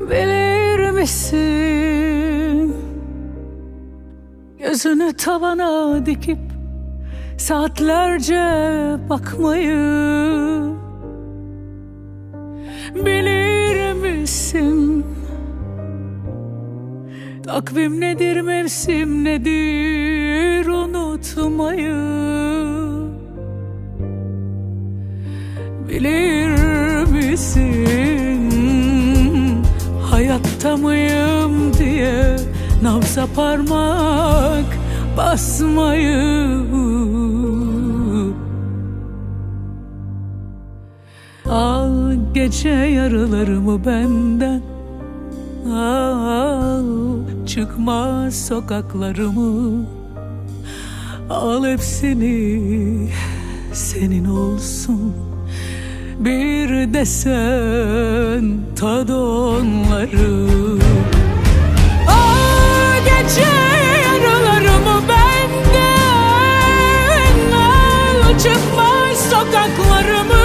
Bilir misin? Gözünü tavana dikip Saatlerce bakmayı Bilir misin? Takvim nedir mevsim nedir unutmayı Bilir misin Hayatta mıyım diye Nabza parmak basmayı Al gece yarılarımı benden Al çıkma sokaklarımı. Al hepsini senin olsun bir desen tad onları. Aa gece yaralarımı benden al çıkmaz sokaklarımı.